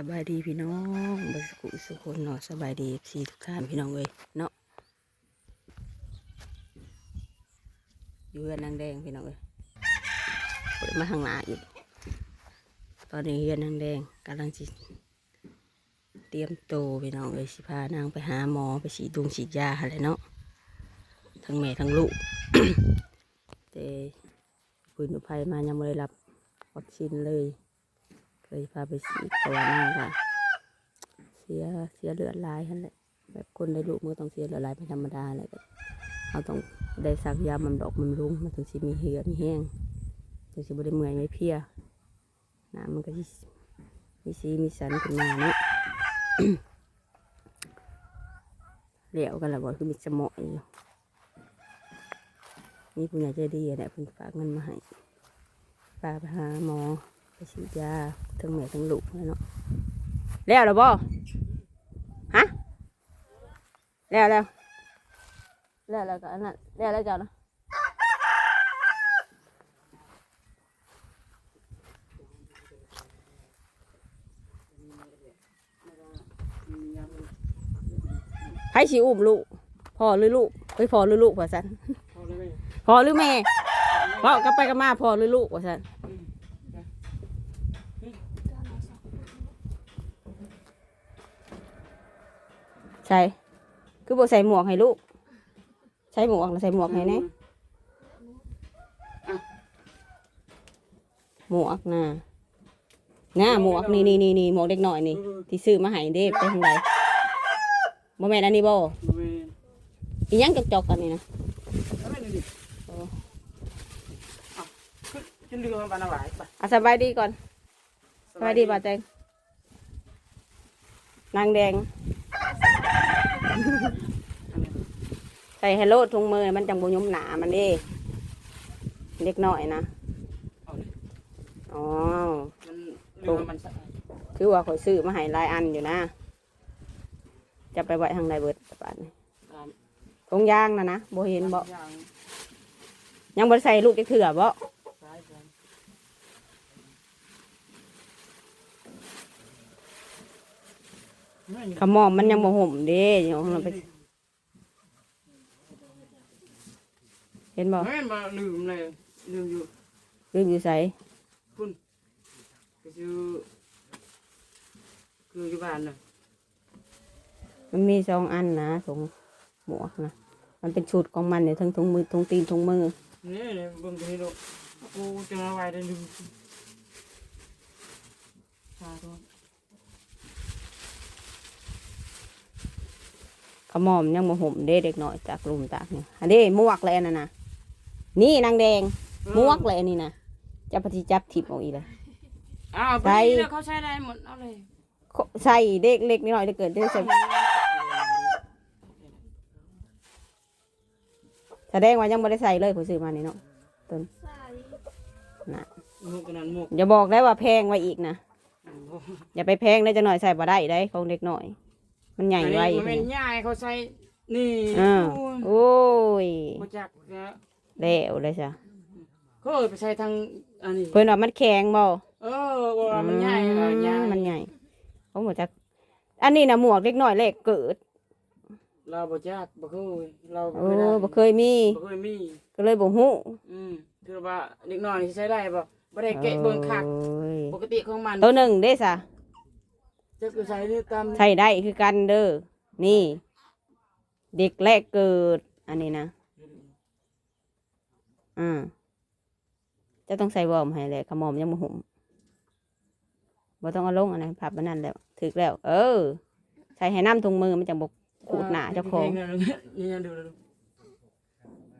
สบายดีพี่น้องบสุขุสุคนเนาะสบายดีสีทุกท่านพี่น้องเลยเนาะอยู่เฮือนนางแดงพี่น้องเลยเปิดมาทางหน้าอีก ตอนนี้เฮือนนางแดงกำลังสิเตรียมโตพี่น้องเลยสิพานางไปหาหมอไปฉีดดวงฉีดยาอะไรเนาะทั้งแม่ทั้งลูกแต่ปืนอุภัยมายังไม่ได้รับวัคซีนเลย ยพาไปฉีต่ว่านั่งค่ะ เสียเสียเลือดลายนั่นแหละแบบคนได้ลูกมันก็ต้องเสียเลือดลายเป็นธรรมดาแหละก็เราต้องได้สักยามันดอกมันรุงมันถึงสิมีเหือมีแห้งถึงสิบได้เมื่อยไม่เพียน้ามันก็มีสีมีสันขึ้นมาเนาะเหลวกันละบ่คือมีสมองอยู่นี่ผู้ใหญ่ใจดีแหละเพิ่นฝากเงินมาให้ฝากไปหาหมอ ไปฉีดยาทั้งแม่ทั้งลูกเนาะแล้วหรอบ่ฮะแล้วแล้วแล้วแล้วก็อันนั้นแล้วแล้วจ้านะให้ชิอุ้มลูกพ่อหรือลูกเฮ้ยพ่อหรือลูกว่าสันพ่อหรือแม่พ่อกลับไปกับมาพ่อหรือลูกว่าสัน ใช่คือบอกใส่หมวกให้ลูก ใส่หมวกแล้วใส่หมวกให้แน่หมวกน่ะน่าหมวกนี่นี่นี่นี่หมวกเด็กหน่อยนี่ที่ซื้อมาให้เด็กไปทางใดโมแมนอันนี้บ่อีหยังจอกๆกันนี่นะขึ้นเรือมาบานหลายไปอะสบายดีก่อน สบายดีป่าแจงนางแดง ใส่ไฮโลทุงมือมันจังบุยุมหนามันเด้เล็กน้อยนะเอาเลยอ๋อมันเรือมันสะอาดคือว่าข่อยซื้อมาให้หลายอันอยู่นะ จะไปไว้ทางใดเบิดปานนี้ตามทงยางนะนะบ่เห็นบ่อย่างยังบ่ได้ใส่ลูกจักเถื่อบ่ ซ้ายซ้ายไม่ ขมอมมันยังบ่ห่มเด้เดี๋ยวเราไป เห็นบ่ไม่มาลืมเลยลืมอยู่ลืมอยู่ใส่คุณก็คือคืออยู่บ้านน่ะมันมีสองอันนะถุงหมวกนะมันเป็นชุดของมันเนี่ยทั้งถุงมือถุงตีนถุงมือนี่เนี่ยเบิ่งตรงนี้ดูโอ้จะมาไว้ได้ลืมชาตัว ขมอมยังบ่ห่มเด้เด็กน้อยจากลุมตากเนี่ยอันนี้หมวกเลยอันนั่นนะนี่นางแดงหมวกเลยอันนี้นะจะปฏิจับทิพย์ออกอีกเลยอ้าวใส่ไปแล้วเขาใช้ได้หมดเอาเลยใส่เด็กเล็กนิดหน่อยได้เกิดได้ใส่แสดงว่ายังไม่ได้ใส่เลยผมซื้อมานี่เนาะต้นนะหมุกกันนั้นหมุกอย่าบอกได้ว่าแพงไว้อีกนะอย่าไปแพงได้จังหน่อยใส่บ่ได้ได้ของเด็กหน่อย มันใหญ่ไว้มันเป็นย่ายเขาใช้นี่อ่าโอ้โอ้ยมาจากนะแล้วเลยจ้ะเขาเออไปใช้ทางอันนี้เพิ่นว่ามันแข็งบ่เออว่ามันย่ายเออย่ายมันใหญ่เขาหมดจักอันนี้นะหมวกเด็กหน่อยเล็กเกิด เราบ่จักบ่เคยเราโอ้บ่ได้บ่เคยมีบ่เคยมีก็เลยบ่ฮู้อืมคือว่าเด็กน้อยนี่ใช้ได้บ่บ่ได้เกะเบิ่งคักโอ้ยปกติของมันตัวหนึ่งเด้ซะ จะคือใช้นี่ตามใช้ได้คือกันเด้อ นี่ เด็กแรกเกิด อันนี้นะ อ่า จะต้องใส่วอร์มให้เลยขมอมยังบ่หุ่มบ่ต้องเอาลงอันนั้นพับมันนั่นแล้วถึกแล้ว เออ ใส่ให้น้ำถุงมือมันจะบกขูดหนาเจ้าของนี่ยังดูดู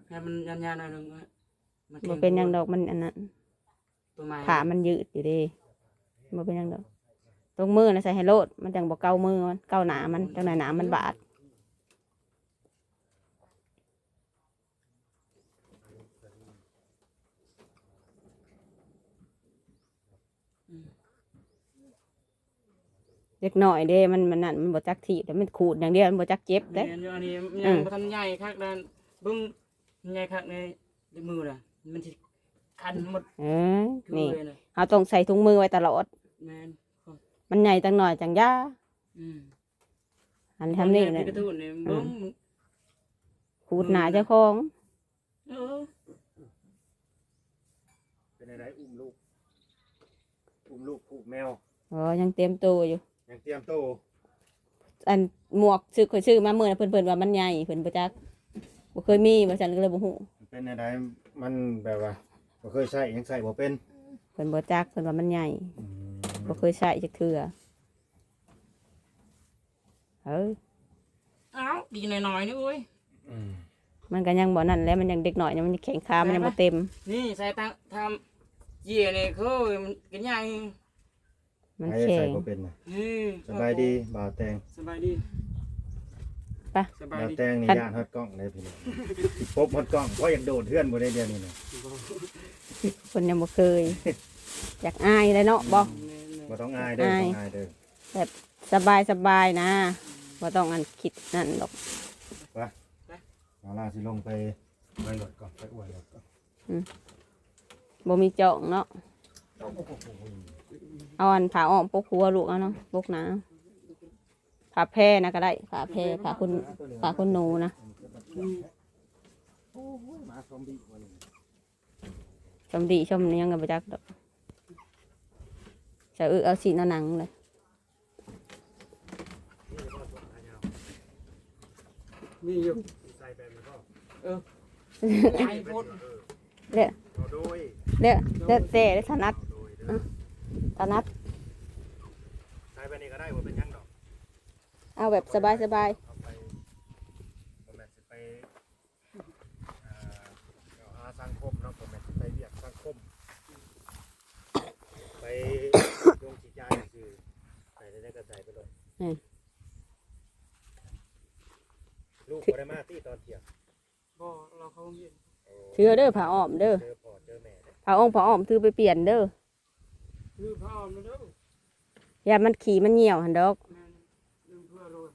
ให้มันยันๆหน่อยหนึงมับ่เป็นหยังดอกมันอันนั้นตัวไม้ขามันยืดอยู่เดีบ่เป็นหยังดอก ตรงมือนะใส่ให้โลด มันจังบ่เกามือมันเกาหนามันจังไหนหนามันบาดเล็กน้อยเด้ มันมันนั่นมันบ่จักถีบแต่มันขูดอย่างเดียวมันบ่จักเจ็บเด้ เด้อันนี้อืยังมบ่ทันใหญ่คักด้านเบิ่งใหญ่คักในในมือน่ะ มันสิคันหมดเออคือนี่เลยน่ะเราต้องใส่ถุงมือไว้ตลอด แม่น มันใหญ่จังหน่อยจังย่าอืมอันทำนี่เลเลยยกระตุ้นเนี่ยเบิ้งขูดหนาเจ้าของเออเป็นอะไรอุ้มลูก อุ้มลูกผูกแมว อ๋อยังเตรียมตัวอยู่ ยังเตรียมโตอันหมวกซื้อข่อยซื้อมาเมื่อน่ะเพิ่นเพิ่นว่ามันใหญ่เพิ่นบ่จักบ่เคยมีว่าซั่นก็เลยบ่ฮู้มันเป็นอะไรมันแบบว่าบ่เคยใส่ยังใส่บ่เป็นเพิ่นบ่จักเพิ่นว่ามันใหญ่ อืม บ่เคยใช้จักเทื่อเฮ้ยเอ้าดีหน่อยๆนี่เว้ย อืมมันก็ยังบ่นั่นแหล้วมันยังเด็กหน่อยเนี่ยมันยังแข็งขามันยังบ่เต็ม นี่ใส่ตังทำเหยี่ยเนี่ยเขามันกินยังมันใครแข็ใส่งบ่เป็นน่ะนี่สบายดีบ่าวแตงสบายดีไป สบายบ่าวดีแตงนี่ย่านฮอดกล้องเลยพี่น้องสิปบฮอดกล้องเพราะอยากโดดเทือนบ่ได้เดียวนี้น่ะคนยังบ่เคย อยากอายเลยเนาะบ่ บ่ต้องอายเด้ออายต้องอายเด้อสบายสบายนะบ่ต้องอันคิดนั่นดอกเอาล่ะสิลงไปไปรถก่อนไปอวยรถก่อนบ่มีเจองเนาะเอาอันผ้าอ้อมปกหัวลูกเอาเนาะปกหนาผ้าแพร่นะก็ได้ผ้าแพร่ผ้าคุณผ้าคุณหนูนะโอ้ยหมาซอมบี้วันนี้ชมดีชมนี้ยังกันไปจักดอก จะอึเอาสีหนาหนังเลยมีอยู่ใส่แบบนี้ก็ไอ้พดเด้อเอาโดยเด้อเด้อเต้เด้อถนัดเอาโดยเด้อถนัดใส่แบบนี้ก็ได้บ่เป็นหยังดอก เอาแบบสบายสบาย เอาไปผมแม่นสิไปอ่าเอาหาสังคมเนาะผมแม่นสิไปเรียกสังคม ไปโยงจิตใจคือใส่ได้ได้ก็ใส่ ไปเลยลูกบ่ได้มาที่ตอนเที่ยงบ่เราเขาเห็นโอ้ๆถือเด้อผ้าอ้อมเด้อเจอพ่อเจอแม่เด้อผ้าอ้อมผ้าอ้อมถือไปเปลี่ยนเด้อลืมพ่อมาเด้ออย่ามันขี่มันเหี่ยวหันดอก แม่นลืมเพื่อโรย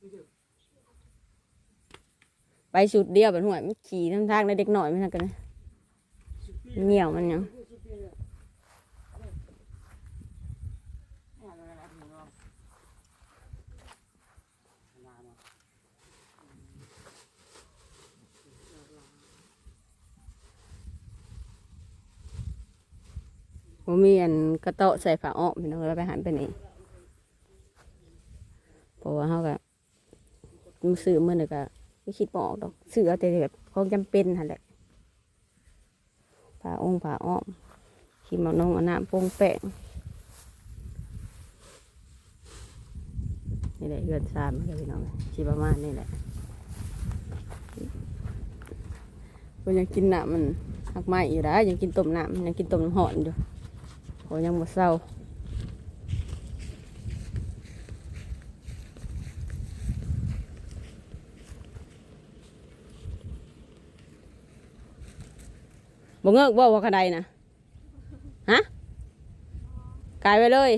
นี่เด้อไปสุดเดียวแบบห่วยมันขี่ทั้งทางในเด็กหน่อยมันนั่นกันนะสิบปีมันเหี่ยวมันหยัง สิบปีแล้วอ่าแล้วก็รับหนูเนาะมาเนาะ ผมมีอันกระโตะใส่ผ้าอ้อมพี่น้องแล้วไปหันไปนี่เพราะว่าเขาก็มือซื้อมื่อนี่ก็ไม่คิดบอกดอกซื้อเอาแต่แบบของจำเป็นหันแหละผ้าองค์ผ้าอ้อมขีมเอานงอาน้ำโป่งแป้งนี่แหละเฮือนซามมันก็พี่น้องชีประมาณนี่แหละก็ยังกินหน้ำมันหักไม้อยู่ได้ยังกินต้มหน้ำยังกินต้มน้ำหอนอยู่ โอ้ยังบ่เศร้าบ่เงือกบ่ว่ากระไดนะฮะกายไปเลย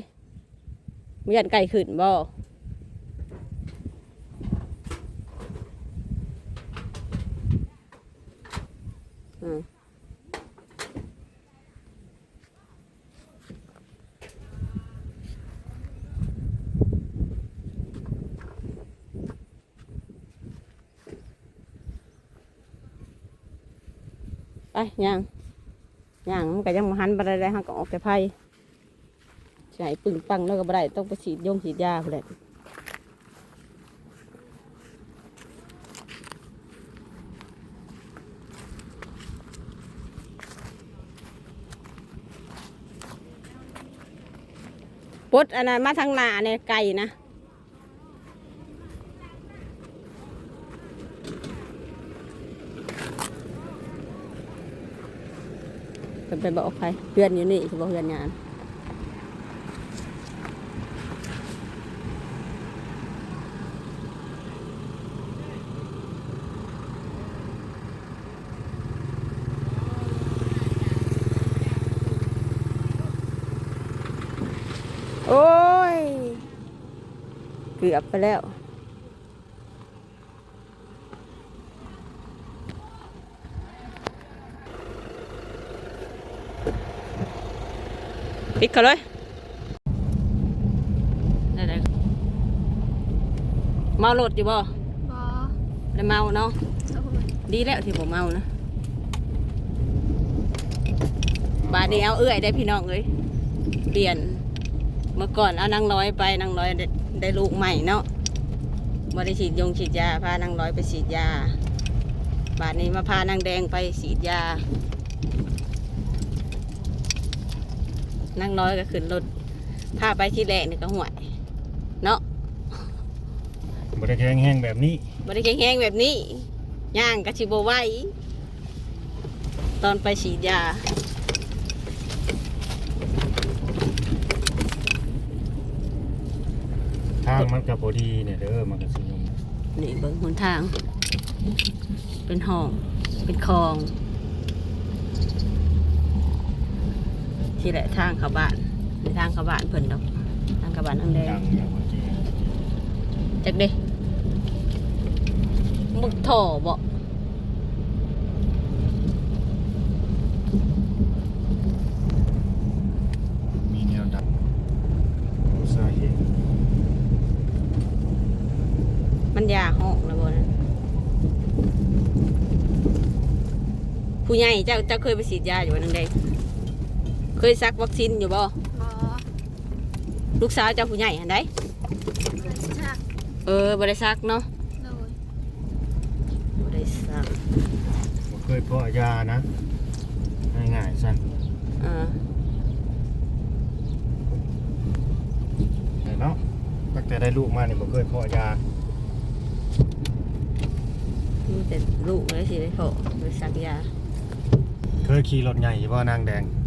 มียันไก่ขึ้นบ่อืมไป ย่างย่างมันก็ยังมาหันไปได้ได้ห้าก็ออกแต่ไพ่ใส่ปึงปังแล้วก็บ่ได้ต้องไปฉีดยงฉีดยาพุ่นแหละปดอันนั้นมาทางหน้าเนี่ยไก่นะ นไปบอกใครเพื่อนอยู่นี่คือบอกเพื่อนงานโอ้ย เกือบไปแล้ว ปิดเขาเลยได้ไเมารถอยู่บ่บอได้เมาเนาะดีแล้วที่ผมเมานะ บาดนี้เอาเอื้อยได้พี่น้องเลยเปลี่ยน เมื่อก่อนเอานางร้อยไปนางร้อยได้ไดลูกใหม่เนาะมาได้ฉีดยงฉีดยาพานางร้อยไปฉีดยา บาดนี้มาพานางแดงไปฉีดยา นางร้อยก็ขึ้นรถพาไปที่แรกนี่ก็ห่วยเนาะบริแข็งแห้งแบบนี้บริแห้งๆแบบนี้ย่างกะชิบไหวตอนไปฉีดยาทางมันกับพอดีเนี่ยเด้อมันก็สิยมนี่เบิ่งหนทาง เป็นห้อง เป็นคลอง ที่แหละทางเข้าบ้านในทางเข้าบ้านเพิ่นดอกทางเข้าบ้านอังแดงดังอย่างว่าจริงจักเด้มึกถ่อบ่มีแนวดังสาเหตุมันยาห้องแล้วบ่นั้นผู้ใหญ่เจ้าเจ้าเคยไปฉีดยาอยู่บ่นังแดง เคยซักวัคซีนอยู่บ่บอลูกสาวเจ้าผู้ใหญ่หันได้เลยชักเออบริษักเนาะโดยบริษักบ่เคยเพาะยานะ ง่ายๆสั้นเออเนาะตั้งแต่ได้ลูกมานี่บ่เคยเพาะยามีแต่ลูกเลยสิได้โถบริษักยา เคยขี่รถใหญ่บ่นางแดงเอ้ย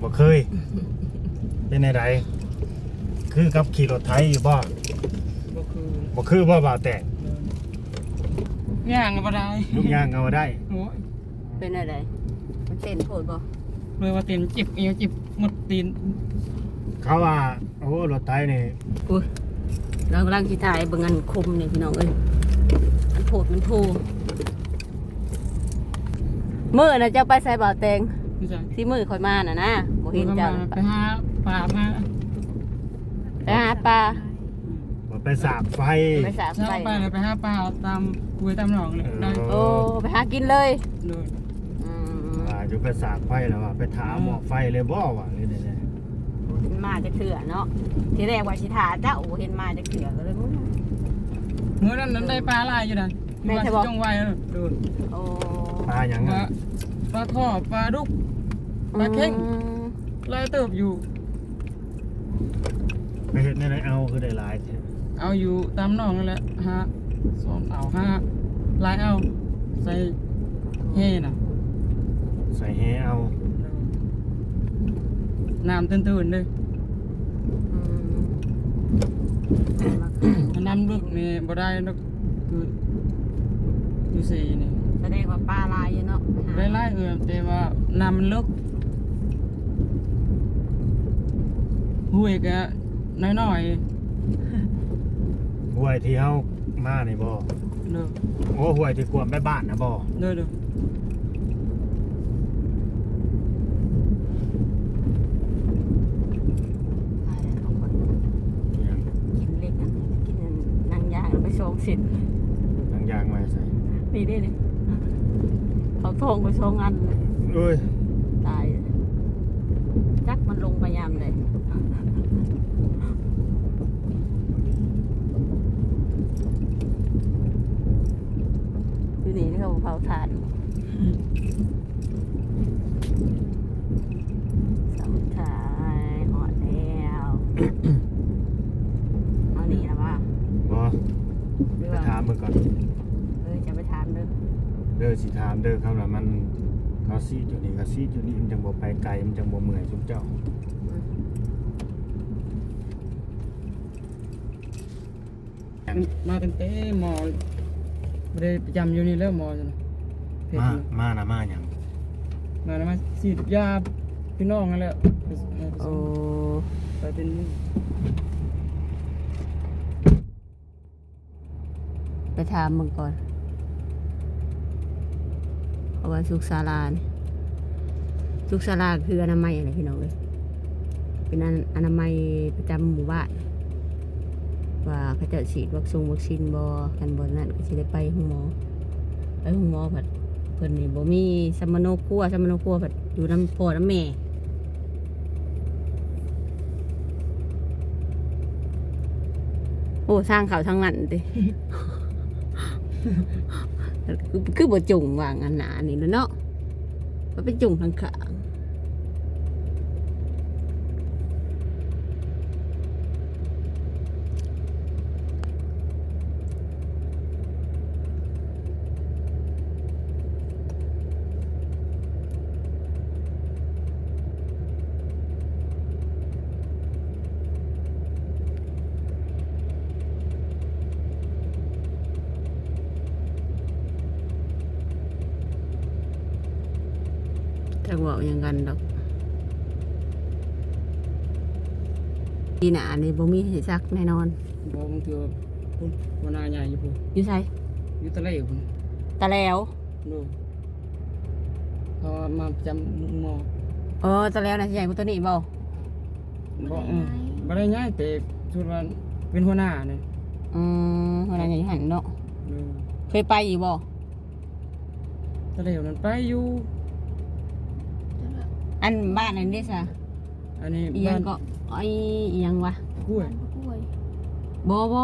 บ่เคย เป็นไงใดคือกับขี่รถไถอยู่บ่ก็คือบ่คือบ่บ่าวแต่ย่างก็บ่ได้ลูกย่างเอาได้โอ้ยเป็นอะไรมันเต้นโผดบ่เลยว่าเตียนจิบเอวจิบหมดตีนเขาว่าโอ้รถไถนี่อุ้ยเรากำลังสิถ่ายเบิ่งอันคมนี่พี่น้องเอ้ยอันโผดมันโพมื่อน่ะเจ้าไปใส่บ่าวแตง นี่จ้ะที่มือคอยมาน่ะนะบ่เห็นเจ้าไปหาปลามาไปหาปลาบ่ไปสากไฟไปสาบถ้าไปไปเลยไปหาปลาตามกุยตามหนองเลยได้โอ้ไปหากินเลยโดยอืมว่าอยู่ไปสากไฟแล้วว่าไปถามหมอไฟเลยบ่ว่าเลยเนี่ยเห็นมาจะเถื่อเนาะที่แรกว่าสิถาเจ้าเห็นมาจะเถื่อก็เลยมึงเมื่อนั้นนั้นได้ปลาหลายอยู่นั่นแม่ใช่บอกจงไว้แล้วโดยโอ้ปลาหยังปลาอะปลาท่อปลาดุก ปลาเค็งอืมลายเติบอยู่ ไปเฮ็ดในไรเอาคือได้หลายแท้เอาอยู่ตามหนองนั่นแหละฮะสอนเอาห้าลายเอาใส่เฮ่น่ะใส่แฮเอาน้ำตื่นๆเลยอืมน้ำลึกนี่บ่ได้ดอกคืออยู่สี่นี่แสดงว่าปลาลายอยู่เนาะได้ไล่เอือแต่ว่าน้ำมันลึก ห้วยก็น้อยห้วยที่เฮามานี่บ่ๆเด้อโอ้ห้วยที่กวมแม่บ้านนะบ่เด้อเด้อตายแล้วทุกคนกินเล็กอันกินอันนางย่างแล้วไปชงสินหนังยางไว้ใส่นี่ได้เลยเขาทงไปชงอันเลยเอ้ยตายเลยจักมันลงไปยามเลย อยู่นี่เขาเผาถ่านสมุทรายหอดแล้วเอานี่นะว่าบ่หรือไปว่าถามเบิ่งก่อน เออจะไปถามเด้อเด้อสิถามเด้อครับว่ามันเขาซีดอยู่นี่ก็ซีดอยู่นี่มันจังบ่ไปไกลมันจังบ่เมื่อยซุมเจ้ามาตั้งแต่หมอบ่ได้ประจำอยู่นี่แล้วหมอจ้ะนะเพชมารนี่มานะมาหยังมาแล้วมาฉีดยาพี่น้องนั่นแหละไปไปโอ้ไปเป็นไปถามมึงก่อนเพราะว่าสุขศาลานี่สุขศาลาคืออนามัยอะไรพี่น้องเอ้ยเป็นอนอนามัยประจำหมู่บ้าน ว่าเขาจะฉีดวัคซีนวัคซีนบอกันบอนั่นก็สิได้ไปห้องหมอไปห้องหมอผัดเพิ่นนี่บ่มีสมโนครัวสมโนครัวผัดอยู่น้ำพ่อน้ำแม่โอ้สร้างเขาทางนั้นติคือบ่จุ่งว่างอันหนานี่เนาะมันเป็นจุ่งทางขาง จังหวะยังกันดอกปีหนานี่บ่มีให้ซักแน่นอนบอกบางทีว่าพุ่นหัวหน้าใหญ่อยู่พุ่นอยู่ไสอยู่ตะไลอยู่พุ่นตะแล้วดูพอมาจำหมอเออตะแล้วนะสิใหญ่กว่าตัวนี้บ่บอกเออบ่ได้ย้ายแต่ชุดว่าเป็นหัวหน้าเนี่ยอืมเวลาใหญ่หันเนาะดูเคยไปอยู่บ่ตะไลอยู่นั่นไปอยู่ อันบ้านอันนี้ซะอันนี้อีหยับ้างนก็ไอ้อีหยังวะกล้วย กล้วยบ่บ่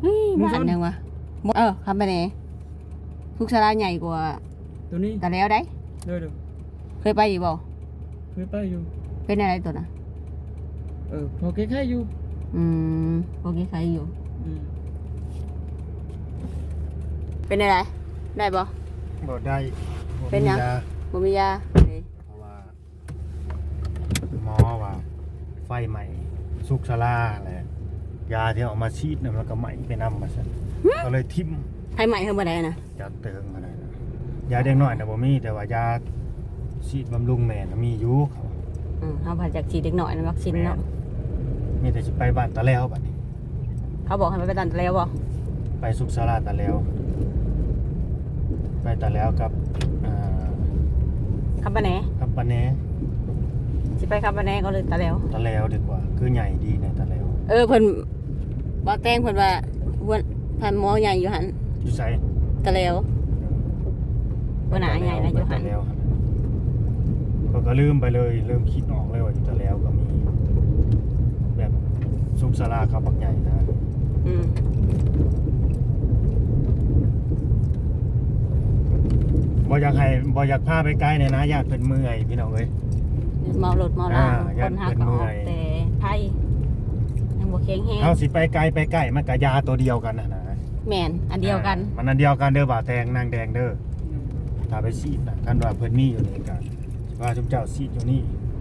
เฮ้ยหมู่บ้าชน นยังวะบ่เออคำไปไหนทุกสาราใหญ่กว่าตัวนี้ตะแล้วได้ เด้อเด้อเคยไปอยู่บ่เคยไปอยู่ เป็นอะไรตัวน่ะ เออพอแค่ๆอยู่อืมโอเคใครอยู่ อืมเป็นอะไรได้บ่ บ่ได้บ่เป็นหยังมีาบ่มียาเอ้ยเพราะว่า หมอว่า ไฟใหม่สุกชาลาแหละยาที่เอามาฉีดน่ะมันก็ไหม้ไปนำมาซั่นก็เลยทิ่มให้ใหม่เพิ่มบ่ได้นะยาเติงมาได้นะยาเด็กน้อยน่ะบ่มีแต่ว่ายาฉีดบำรุงแม่น่ะมีอยู่เขาอืมเฮาผ่านจากฉีดเด็กน้อยนะวัคซีนเนาะมีแต่สิไปบ้านตะแล้วบัดนี้ เขาบอกให้ไปไปตันแล้วบ่ไปสุกชาลาตะแล้ว ไปตะแล้วกับอ่าคำปะแหนกับปะแหน สิไปคำปะแหนก็เลยตะแล้ว ตะแล้วดีกว่า คือใหญ่ดีเนี่ยตะแล้วเออเพิ่นบ่แต่งเพิ่นว่าวันพันหมอใหญ่อยู่หันอยู่ไสตะแล้วบ่หนาใหญ่นะอยู่หันไปตะแล้วหั่นก็ก็ลืมไปเลยลืมคิดออกเลยว่าอยู่ตะแล้วก็มี แบบสุกชาลาเขาบักใหญ่นะอืมบ่อยากให้บ่อยากพาไปไกลเนี่ยนะญาติเป็นเมื่อยพี่น้องเอ้ย เมารถเมาลาอ่าคนหักยัก็นอเพิ่อนกเมื่อยแต่ไผยังบ่แข็งแฮงเฮาสิไปไกลไปใกล้มันก็ยาตัวเดียวกันนะนะแม่นอันเดียวกันอ่ามันอันเดียวกันเด้อบ่าวแตงนางแดงเด้อถ้าไปซีดนะกันว่าเพิ่นมีอยู่นี่กันว่าจุมเจ้าซีดอยู่นี่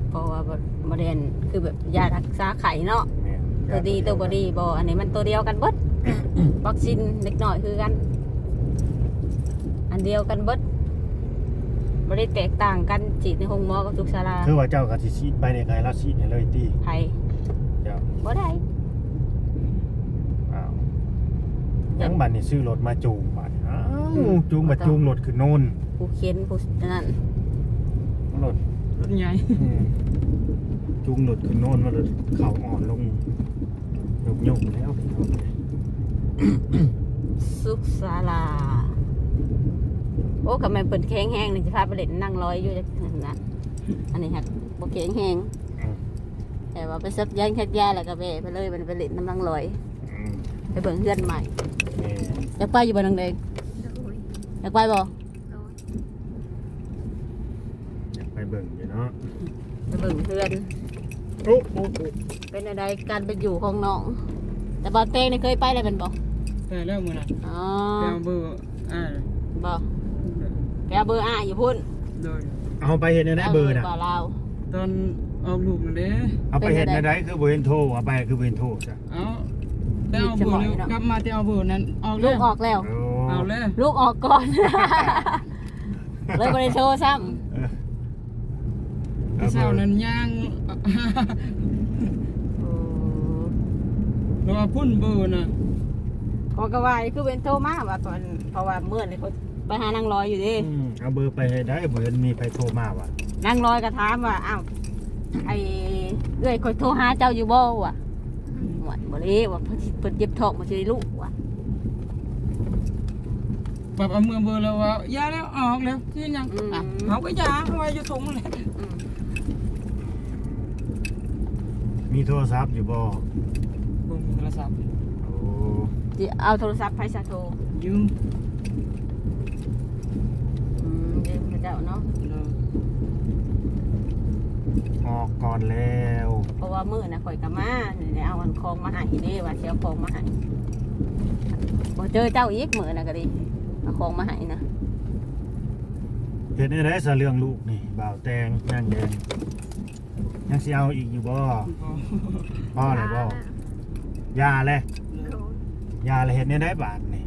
เพราะว่าบ่บ่ได้อันคือแบบยารักษาไข้เนาะ แม่นตัวดีตัวบ่ดีบ่อันนี้มันตัวเดียวกันเบิด วัคซีนเล็กน้อยคือกัน อันเดียวกันเบิด บ่ได้แตกต่างกันฉีดในห้องหมอกับทุกศาลาคือว่าเจ้าก็สิซีดไปในไกลแล้วซีดให้เลยติไผเจ้าบ่ได้อ้าวยังบัดนี้ซื้อรถมาจูงบัดอ้าวอืมจูงมาจูงรถขึ้นโน่นผู้เขียนผู้นั่นรถรถใหญ่อืมจูงรถขึ้นโน่นมารถเข่าอ่อนลงยกๆแล้วพี่น้องสุขศาลา โอ้ก็แม่นเปิ่นแข็งแห้งนี่สิพาไปเล่นนั่งร้อยอยู่จังนั้นอันนี้ฮักบ่แข็งแห้งอืมแต่ว่าไปซับยางคัดยาแล้วก็แว่ไปเลยมันไปเล่นน้ำนั่งร้อยอืมไปเบิ่งเฮือนใหม่แม่อยากไปอยู่บ่นังเดงโดยอยากไปบ่โดยอยากไปเบิ่งอยู่เนาะไปเบิ่งเฮือนโอ้โอ้โอ้เป็นอะไรการไปอยู่ของน้อง แต่บอลเต้งนี่เคยไปเลยเป็นบอกแต่แล้วมื้อน่ะอ๋อแก้วเบอร์อ่าบอก แกเบอร์อะอยู่พุ่นโดยเอาไปเห็นในไหนเบอร์น่ะ บ่ลาว ตอนออกลูกนั่นเด้เอาไปเห็นในไหนคือเบอร์เห็นโทรเอาไปคือเบอร์เห็นโทรจ้ะเอาแต่เอาเบอร์นี่กลับมาแต่เอาเบอร์นั้นออกลูแล้กวออกแล้วโอ้เอาแล้วลูกออกก่อน เลยบริโชว์ซ้เออพี่สาวนั้นย่างำรอพุ่นเบอร์น่ะ เขาก็ว่าคือเป็นโทรมาว่าตอนเพราะว่าเมื่อนี่เขา ไปหานางลอยอยู่ดิ อืมเอาเบอร์ไปให้ได้เบอร์มีไปโทรมาว่ะนางลอยก็ถามว่าอ้าวไอ้เอ้ยคอยโทรหาเจ้าอยู่บ่วะโอ้หมดบ่เลยว่าเพิ่นสิเพิ่นเจ็บท้องบ่สิได้ลูกว่ะแบบเอามือเบอร์แล้วว่ายาแล้วออกแล้วที่ยังอะเขาก็ยาเอาไว้อยู่ตรงนั่นแหละอืมมีโทรศัพท์อยู่บ่บุ้มโทรศัพท์โอ้สิเอาโทรศัพท์ไผซะโทรยืม อืม เดี๋ยวพระเจ้าเนาะเด้อออกก่อนแล้วเพราะว่ามื้อน่ะข่อยก็มานี่เอาอันของมาให้เด้ว่าสิเอาของมาให้บ่เจอเจ้าอีกมื้อน่ะก็ดิเอาของมาให้นะเฮ็ดได้ไดซะเรื่องลูกนี่บ่าวแตงนางแดงยังสิเอาอีกอยู่บ่พ่อเลยบ่ยาเลยโดนยาเลยเฮ็ดได้ได้บาทนี่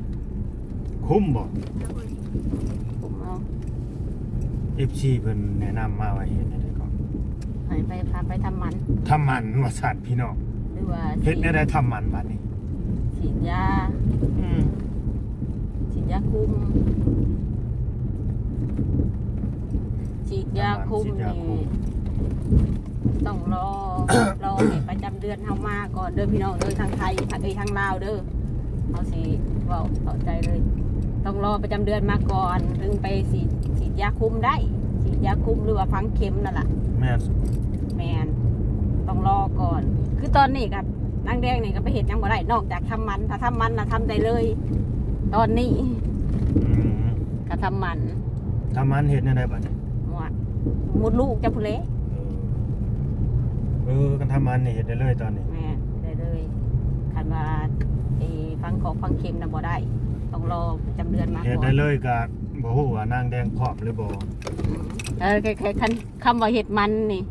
คุ้มบ่โดนผม เอา FC เพิ่นแนะนำมาว่าเฮ็ดได้ได้ก่อนให้ไปพาไปทำมัน ทำมันว่าสั่นพี่น้องหรือว่าเฮ็ดได้ได้ทำมันบัดนี้ฉีดยาอืมฉีดยาคุมฉีดยาคุมนี่ต้องรอ รอให้ประจำเดือนเฮามาก่อนเด้อพี่น้องเด้อทางไทยทางเอ้ยทางลาวเด้อเอาสิเว้าเข้าใจเลย ต้องรอประจำเดือนมาก่อนถึงไปฉีดฉีด ยาคุมได้ฉีดยาคุมหรือว่าฝังเข็มนั่นแหละแม่นแมนต้องรอก่อน คือตอนนี้กับนางแดงนี่ก็ไปเห็นยังบ่ได้นอกจากทำมันถ้าทำมันนะทำได้เลย ตอนนี้อืมก็ทำมันทำมันเฮ็ดได้ได้บัดนี้หมดหมดลูกจะพุเละเออเออกันทำมันนี่เฮ็ดได้เลยตอนนี้แม่นได้เลยคันว่าไอ้ฟังของฟังเข็มนะบ่ได้ ต้องรอประจำเดือนมาเฮ็ดก่อได้นเลยก็บ่ ฮู้ว่านางแดงพร้อมหรือบ่อืมเออแค่คันคำว่าเห็ดมันนี่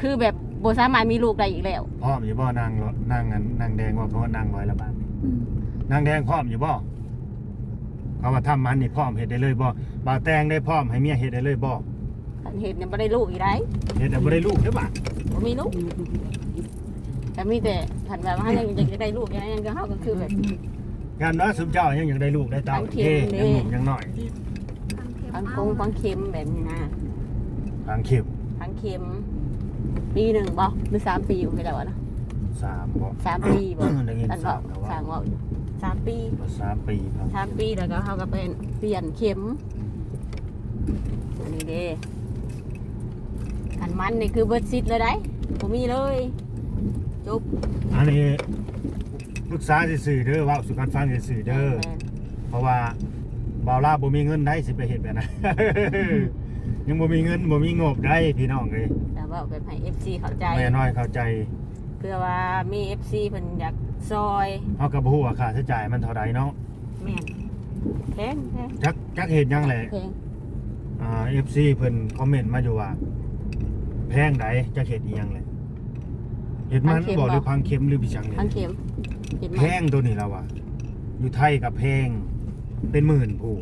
คือแบบบ่สามารถมีลูกได้อีกแล้วพร้อมอยู่บ่นางเหรอนางอันนางแดงว่าเพราะว่านางร้อยละบาทนี่นางแดงพร้อมอยู่บ่เพราะว่าทำมันนี่พร้อมเฮ็ดได้เลยบ่บ่าวแตงได้พร้อมให้เมียเฮ็ดได้เลยบ่คันเห็ดเนี่ยบ่ได้ลูกอีกได้เฮ็ดแต่บ่ได้ลูกเด้อบาดบ่มีลูกแต่มีแต่คันแบบว่ายังอยากจะได้ลูกอย่างนั้นก็เฮาก็คือแบบงานน้อยสุมเจ้ายังอยากได้ลูกได้เต้าทางเข็เอ้มยังนี่หนุ่มยังน้อยทำเข็ม ฟังคเอางฟังเข็มแบบนี้นะทางเข็มฟังเข็มปีหนึ่งบ่หรือสามปีอยู่ไม่ได้วะนะสามบ่ สามปีบ่ ได้ยินอันสาว่ามแล้วว่าสามว่าอยู่สามปีสามปีครับสามปีแล้วก็เขาก็เป็นเปลี่ยนเข็ม อันนี้เด้อันมันนี่คือเบิร์ดซิดเลยได้ผมมีเลยจบอันนี้ปรึกษาซื่อๆเด้อเว่าสู่กันฟังซื่อๆเด้อแม่นเพราะว่า บ่าวลาวบ่มีเงินได้สิไปเฮ็ดแบบนั้น ยังบ่มีเงินบ่มีงบได้พี่น้องเอ้ยแต่ว่าแบบให้เอฟซีเข้าใจ แม่น้อยเข้าใจเพื่อว่ามีเอฟซีเพิ่นอยากซอยเฮาก็บ่ฮู้ว่าค่าใช้จ่ายมันเท่าใดเนาะแม่นแพงแพงจักจักเฮ็ดหยังแหละแพงอ่า FC เพิ่นคอมเมนต์มาอยู่ว่า แพงใดจักเฮ็ดอีหยังแหละเฮ็ดมันบ่หรือพังเข็มหรือบิจังเนี่ยฟังเข็มเห็นไหมแพงตัวนี้แล้วว่ะอยู่ไทยกับแพง เป็นหมื่นผู้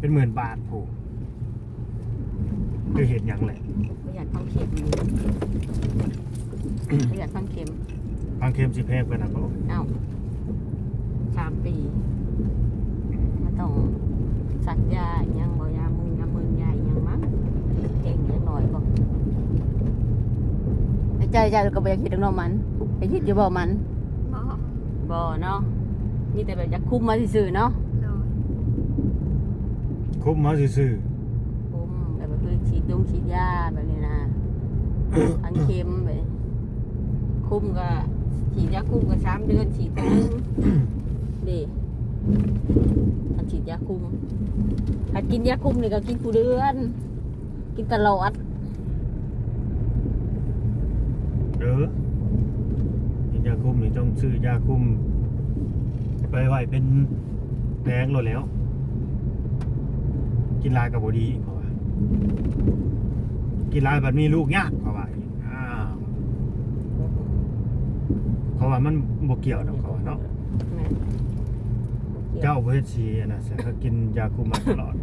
เป็นหมื่นบาทผู้คือเห็นหยังแหละประหยัดฟังเข็มประหยัดฟังเข็มบางเค็มสิแพงกว่านะบ่เอ้าสามปีมันต้องสักยาอิหยังบ่ยามึงยามึงยาอิหยังมั้งเก่งเล็กน้อยบ่ในใจใจก็บ่อยากคิดถึงน้องมันอยากคิดอยู่บ่มันหมอบ่เนาะนี่แต่แบบอยากคุมมาซื่อๆเนาะโดน คุบมาซื่อคุมแบบว่าคือฉีดยงฉีดยาแบบนี้นะอันเข็มไปคุมก็ฉีดยาคุมก็สามเดือนฉีดครั้งดีอันฉีดยาคุมถ้ากินยาคุมนี่ก็กินผู้เดือน กินตลอดๆเด้อกินยาคุมนี่ต้องซื้อยาคุม ไปไว้เป็นแพงโลดแล้ว กินหลายกับบ่ดีเพราะว่ากินหลายบัดมีลูกยากเพราะว่าอีกอ้าวเพราะว่ามันบ่เกี่ยวดอกเขาว่าเนาะแม่นเจ้าบ่เฮ็ดสีอันน่ะแต่ก็กินยาคุมมาตลอด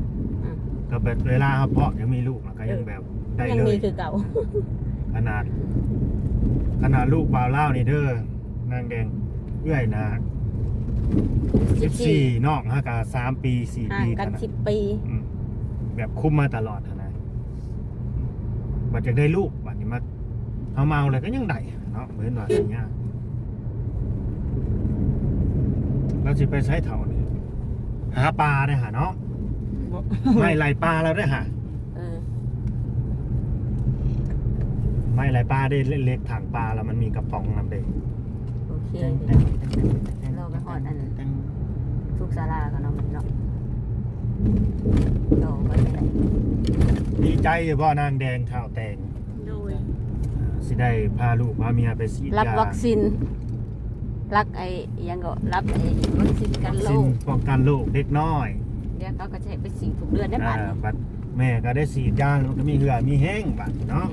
อืม ก็แบบเวลาเขาเพาะยังมีลูกแล้วก็ยังแบบได้ยังเลมีย คือเก่า ขนาด ขนาดลูกบ่าวเล่าวนี่เด้อนางแดงเอื้อยนา14น้องฮะกะ3ปี4ห่าปีงกันขนาดสิบปี อืม แบบคุมมาตลอดหั้นนะบัดจะได้ลูกบัดนี้มาเอาเมาเลยก็ยังได้เนาะเหมือนว่าอย่างเงี้ยเราสิไปใช้เถานี่หาปลาได้หาเนาะบ่ไม่ไหลปลาเราได้หาเออไม่ไหลปลาได้เล็กๆถังปลาแล้วมันมีกระป๋องนำเด็กโอเคพี่น้องเราไปหอดอันทุกศาลากันเนาะมันเนาะโตไปไม่ได้ดีใจอยู่บ่นางแดงข้าวแตงโดยอ่าสิได้พาลูกพาเมียไปฉีดรับยาวัคซีนรับไอ้อิหยังก็รับไอ้วัคซีนกันโรวัคซีนคป้องกันโรคเด็กน้อยเดี๋ยวเขาก็จะให้ไปฉีดทุกเดือนได้บ้านอ่าบัดแม่ก็ได้ฉีดยามันก็มีเหือมีแห้งบัดเนาะ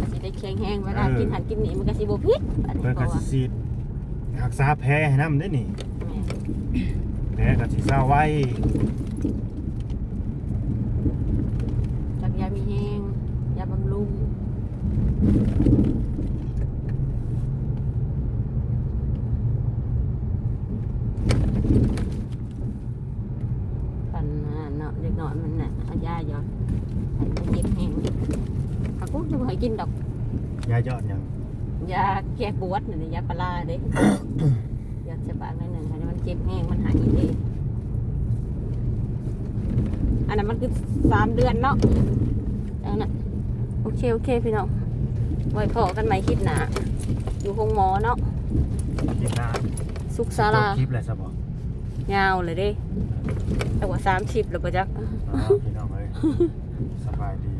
ก็สิได้แข็งแห้งเวลาเออ กินหันกินนี่มันก็สิบ่พิษอันนี้เพิ่นเพก็ราะสิว่าฉีดรักษาแผลให้นำได้อนี่แม่แผลก็สิเศร้าไว้ จากยามีแห้งยาบำรุงกันเนาะเด็กน้อยมันน่ะเอายาหยอดให้มันเจ็บแห้งเขาก็จะบ่ให้กินดอก ยายอดหยัง ยาแก้ปวดนี่ยาปลาร้าเด้ยาสะบางนิดหนึ่งให้มันเจ็บแห้งมันหายเองอันนั้นมันคือสามเดือนเนาะอันนั้นโอเคโอเคพี่น้องไว้พอกันใหม่คลิปหนาอยู่ห้องหมอเนาะเด็กน้สุขศาำจลาบคลิปแล้วซะบ่ยาวเลยเด้แต่ว่าสามสิบแล้วก็จักอ๋อพี่น้องเอ้ยสบายดี